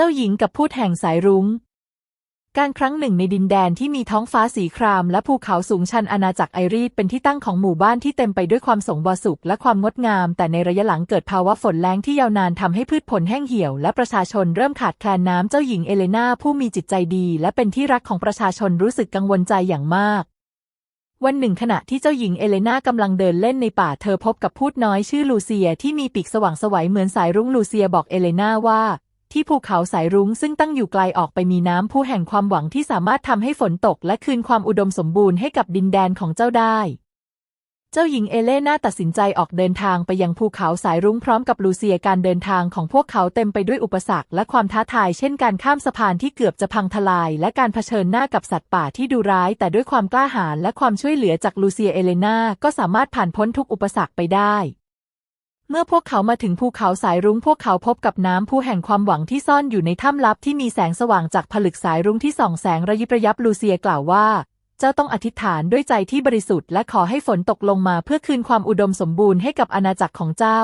เจ้าหญิงกับพูดแห่งสายรุง้ง การครั้งหนึ่งในดินแดนที่มีท้องฟ้าสีครามและภูเขาสูงชันอาณาจักรไอรีดเป็นที่ตั้งของหมู่บ้านที่เต็มไปด้วยความสงบสุขและความงดงาม แต่ในระยะหลังเกิดภาวะฝนแล้งที่ยาวนานทำให้พืชผลแห้งเหี่ยวและประชาชนเริ่มขาดแคลนน้ำเจ้าหญิงเอเลนาผู้มีจิตใจดี และเป็นที่รักของประชาชนรู้สึกกังวลใจอย่างมากวันหนึ่งขณะที่เจ้าหญิงเอเลนากำลังเดินเล่นในป่าเธอพบกับพูดน้อยชื่อลูเซียที่มีปีกสว่างสวัยเหมือนสายรุ้งลูเซียบอกเอเลนาว่า ที่ภูเขาสายรุ้งซึ่งตั้งอยู่ไกลออกไปมีน้ำผู้แห่งความหวังที่สามารถทำให้ฝนตกและคืนความอุดมสมบูรณ์ให้กับดินแดนของเจ้าได้ เจ้าหญิงเอเลน่าตัดสินใจออกเดินทางไปยังภูเขาสายรุ้งพร้อมกับลูเซียการเดินทางของพวกเขาเต็มไปด้วยอุปสรรคและความท้าทายเช่นการข้ามสะพานที่เกือบจะพังทลาย และการเผชิญหน้ากับสัตว์ป่าที่ดุร้าย แต่ด้วยความกล้าหาญและความช่วยเหลือจากลูเซียเอเลน่าก็สามารถผ่านพ้นทุกอุปสรรคไปได้ เมื่อพวกเขามาถึงภูเขาสายรุ้งพวกเขาพบกับน้ำผู้แห่งความหวังที่ซ่อนอยู่ในถ้ำลับที่มีแสงสว่างจากผลึกสายรุ้งที่ส่องแสงระยิบระยับลูเซียกล่าวว่า เจ้าต้องอธิษฐานด้วยใจที่บริสุทธิ์และขอให้ฝนตกลงมาเพื่อคืนความอุดมสมบูรณ์ให้กับอาณาจักรของเจ้า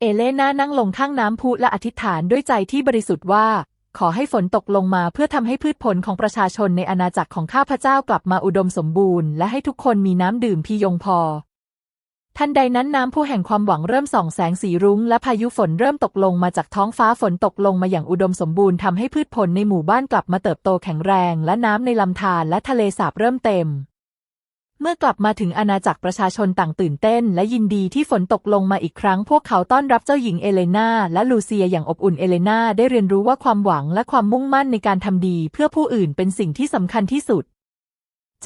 เอเลน่านั่งลงข้างน้ำพุและอธิษฐานด้วยใจที่บริสุทธิ์ว่า ขอให้ฝนตกลงมาเพื่อทำให้พืชผลของประชาชนในอาณาจักรของข้าพเจ้ากลับมาอุดมสมบูรณ์และให้ทุกคนมีน้ำดื่มพียงพอ ทันใดนั้นน้ำผู้แห่งความหวังเริ่มส่องแสงสีรุ้งและพายุฝนเริ่มตกลงมาจากท้องฟ้าฝนตกลงมาอย่างอุดมสมบูรณ์ทำให้พืชผลในหมู่บ้านกลับมาเติบโตแข็งแรง และน้ำในลำธารและทะเลสาบเริ่มเต็ม เมื่อกลับมาถึงอาณาจักรประชาชนต่างตื่นเต้น และยินดีที่ฝนตกลงมาอีกครั้ง พวกเขาต้อนรับเจ้าหญิงเอเลนาและลูเซียอย่างอบอุ่นเอเลนาได้เรียนรู้ว่าความหวังและความมุ่งมั่นในการทำดี เพื่อผู้อื่นเป็นสิ่งที่สำคัญที่สุด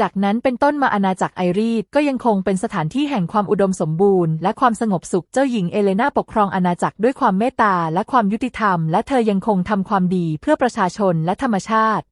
จากนั้นเป็นต้นมาอาณาจักรไอรีดก็ยังคงเป็นสถานที่แห่งความอุดมสมบูรณ์และความสงบสุขเจ้าหญิงเอเลนาปกครองอาณาจักรด้วยความเมตตาและความยุติธรรม และเธอยังคงทำความดีเพื่อประชาชนและธรรมชาติ